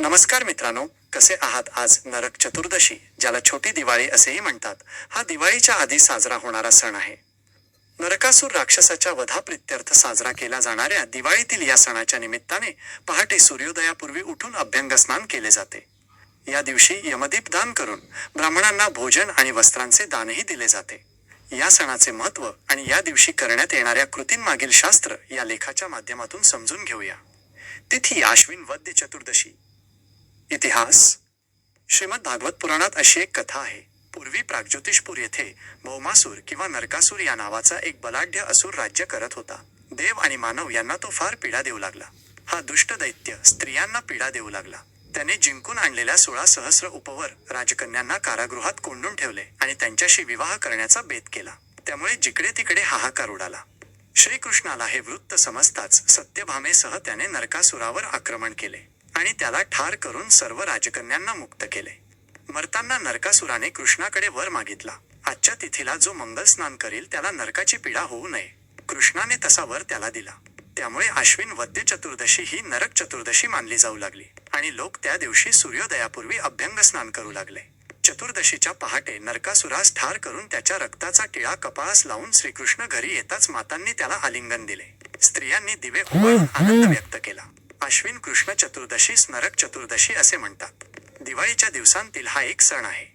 नमस्कार मित्रांनो कसे आहात आज नरक चतुर्दशी ज्याला छोटी दिवाळी असेही म्हणतात? हा दिवाळीच्या आधी साजरा होणारा सण आहे. नरकासूर राक्षसाच्या वधाप्रित्यर्थ साजरा केला जाणाऱ्या दिवाळीतील या सणाच्या निमित्ताने पहाटे सूर्योदयापूर्वी उठून अभ्यंग स्नान केले जाते. या दिवशी यमदीप दान करून ब्राह्मणांना भोजन आणि वस्त्रांचे दानही दिले जाते. या सणाचे महत्त्व आणि या दिवशी करण्यात येणाऱ्या कृतींमागील शास्त्र या लेखाच्या माध्यमातून समजून घेऊया. तिथी आश्विन वद्य चतुर्दशी इतिहास. श्रीमद भागवत पुराणात अशी एक कथा आहे. पूर्वी प्रागज्योतिषपूर येथे भौमासूर किंवा नरकासूर या नावाचा एक बलाढ्य असुर राज्य करत होता. देव आणि मानव यांना तो फार पीडा देऊ लागला. हा दुष्ट दैत्य स्त्रियांना पीडा देऊ लागला. त्याने जिंकून आणलेल्या सोळा सहस्र उपवर राजकन्यांना कारागृहात कोंडून ठेवले आणि त्यांच्याशी विवाह करण्याचा बेत केला. त्यामुळे जिकडे तिकडे हाहाकार उडाला. श्रीकृष्णाला हे वृत्त समजताच सत्यभामेसह त्याने नरकासुरावर आक्रमण केले. आणि त्याला ठार करून सर्व राजकन्यांना मुक्त केले. मरताना नरकासुराने कृष्णाकडे वर मागितला. आजच्या तिथीला जो मंगल स्नान करील त्याला नरकाची पीडा होऊ नये. कृष्णाने तसा वर त्याला दिला. त्यामुळे आश्विन वद्य चतुर्दशी ही नरक चतुर्दशी मानली जाऊ लागली. आणि लोक त्या दिवशी सूर्योदयापूर्वी अभ्यंग स्नान करू लागले. चतुर्दशीच्या पहाटे नरकासुरास ठार करून त्याच्या रक्ताचा टिळा कपाळास लावून श्रीकृष्ण घरी येताच मातांनी त्याला आलिंगन दिले. स्त्रियांनी दिवे उभारून आनंद व्यक्त केला. अश्विन कृष्ण चतुर्दशीस नरक चतुर्दशी असे म्हणतात. दिवाळीच्या दिवसांतील हा एक सण आहे.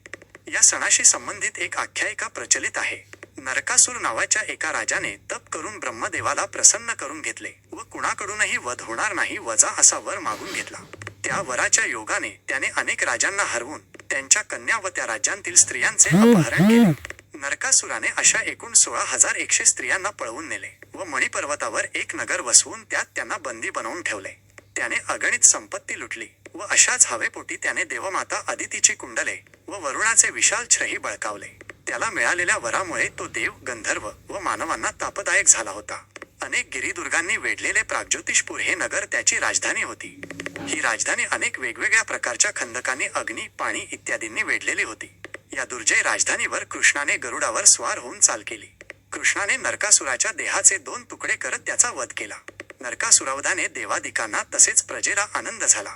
या सणाशी संबंधित एक आख्यायिका प्रचलित आहे. नरकासूर नावाच्या एका राजाने तप करून ब्रह्मदेवाला प्रसन्न करून घेतले व कुणाकडूनही वध होणार नाही वजा असा वर मागून घेतला. त्या वराच्या योगाने त्याने अनेक राजांना हरवून त्यांच्या कन्या व त्या राज्यांतील स्त्रियांचे अपहरण केले. नरकासुराने अशा एकूण सोळा हजार एकशे स्त्रियांना पळवून नेले व मणिपर्वतावर एक नगर वसवून त्यात त्यांना बंदी बनवून ठेवले. त्याने अगणित संपत्ती लुटली व अशाच हवेपोटी त्याने देवमाता आदितीची कुंडले व वरुणाचे विशाल छही बळकावले. त्याला मिळालेल्या वरामुळे तो देव गंधर्व व मानवांना तापदायक झाला होता. अनेक गिरिदुर्गांनी वेढलेले प्रागज्योतिषपूर हे नगर त्याची राजधानी होती. ही राजधानी अनेक वेगवेगळ्या प्रकारच्या खंदकांनी अग्नी पाणी इत्यादींनी वेढलेली होती. या दुर्जय राजधानीवर कृष्णाने गरुडावर स्वार होऊन चाल केली. कृष्णाने नरकासुराच्या देहाचे दोन तुकडे करत त्याचा वध केला. नरकासुरावधाने देवादिकांना तसेच प्रजेला आनंद झाला.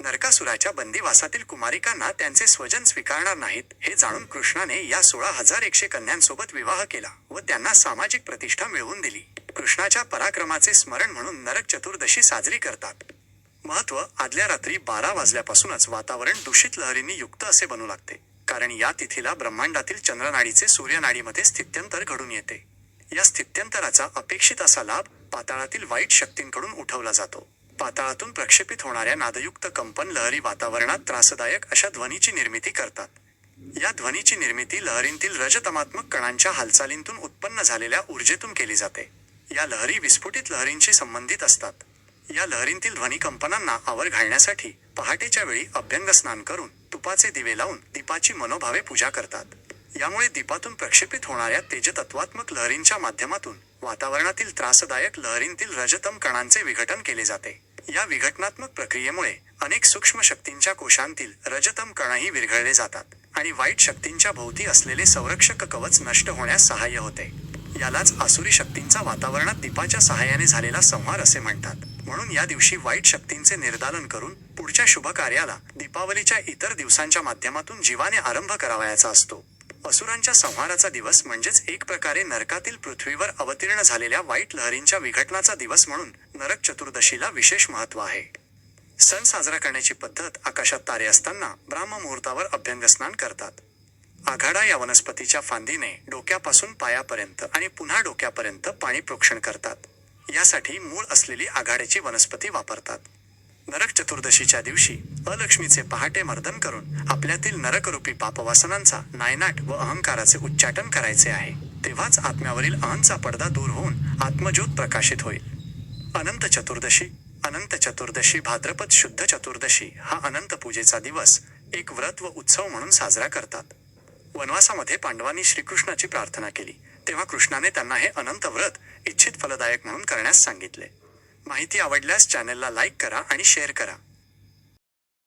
नरकासुराच्या बंदिवासातील कुमारिकांना त्यांचे स्वजन स्वीकारणार नाहीत हे जाणून कृष्णाने या सोळा हजार एकशे कन्यांसोबत विवाह केला व त्यांना सामाजिक प्रतिष्ठा मिळवून दिली. कृष्णाच्या पराक्रमाचे स्मरण म्हणून नरक चतुर्दशी साजरी करतात. महत्त्व आदल्या रात्री बारा वाजल्यापासूनच वातावरण दूषित लहरींनी युक्त असे बनू लागते कारण या तिथीला ब्रह्मांडातील चंद्रनाडीचे सूर्यनाडीमध्ये स्थित्यंतर घडून येते. या स्थित्यंतराचा अपेक्षित असा लाभ पाताळातील वाईट शक्तींकडून उठवला जातो. पाताळातून प्रक्षेपित होणाऱ्या नादयुक्त कंपन लहरी वातावरणात त्रासदायक अशा ध्वनीची निर्मिती करतात. या ध्वनीची निर्मिती लहरींतील रजतमात्मक कणांच्या हालचालींतून उत्पन्न झालेल्या ऊर्जेतून केली जाते. या लहरी विस्फोटित लहरींशी संबंधित असतात. या लहरींतील ध्वनिकंपनांना आवर घालण्यासाठी पहाटेच्या वेळी अभ्यंग स्नान करून तुपाचे दिवे लावून दीपाची मनोभावे पूजा करतात. यामुळे दीपातून प्रक्षेपित होणाऱ्या तेजतत्वात्मक लहरींच्या माध्यमातून वातावरणातील त्रासदायक लहरींतील रजतम कणांचे विघटन केले जाते. या विघटनात्मक प्रक्रियेमुळे अनेक सूक्ष्म शक्तींच्या कोशांतील रजतम कणही विरघळले जातात आणि वाईट शक्तींच्या भोवती असलेले संरक्षक कवच नष्ट होण्यास सहाय्य होते. यालाच आसुरी शक्तींचा वातावरणात दीपाच्या सहाय्याने झालेला संहार असे म्हणतात. म्हणून या दिवशी वाईट शक्तींचे निर्दालन करून पुढच्या शुभ कार्याला दीपावलीच्या इतर दिवसांच्या माध्यमातून जीवाने आरंभ करावयाचा असतो. असुरांच्या संहाराचा दिवस म्हणजेच एक प्रकारे नरकातील पृथ्वीवर अवतीर्ण झालेल्या वाईट लहरींच्या विघटनाचा दिवस म्हणून नरक चतुर्दशीला विशेष महत्त्व आहे. सण साजरा करण्याची पद्धत आकाशात तारे असताना ब्राह्म मुहूर्तावर अभ्यंग स्नान करतात. आघाडा या वनस्पतीच्या फांदीने डोक्यापासून पायापर्यंत आणि पुन्हा डोक्यापर्यंत पाणी प्रोक्षण करतात. यासाठी मूळ असलेली आघाड्याची वनस्पती वापरतात. नरक चतुर्दशीच्या दिवशी अलक्ष्मीचे पहाटे मर्दन करून आपल्यातील नरकरूपी पापवासनांचा नायनाट व अहंकाराचे उच्चाटन करायचे आहे. तेव्हाच आत्म्यावरील अहंचा पडदा दूर होऊन आत्मज्योत प्रकाशित होईल. अनंत चतुर्दशी अनंत चतुर्दशी भाद्रपद शुद्ध चतुर्दशी हा अनंत पूजेचा दिवस एक व्रत व उत्सव म्हणून साजरा करतात. वनवासामध्ये पांडवांनी श्रीकृष्णाची प्रार्थना केली. तेव्हा कृष्णाने त्यांना हे अनंत व्रत इच्छित फलदायक म्हणून करण्यास सांगितले. माहिती आवडल्यास चॅनलला लाईक करा आणि शेअर करा.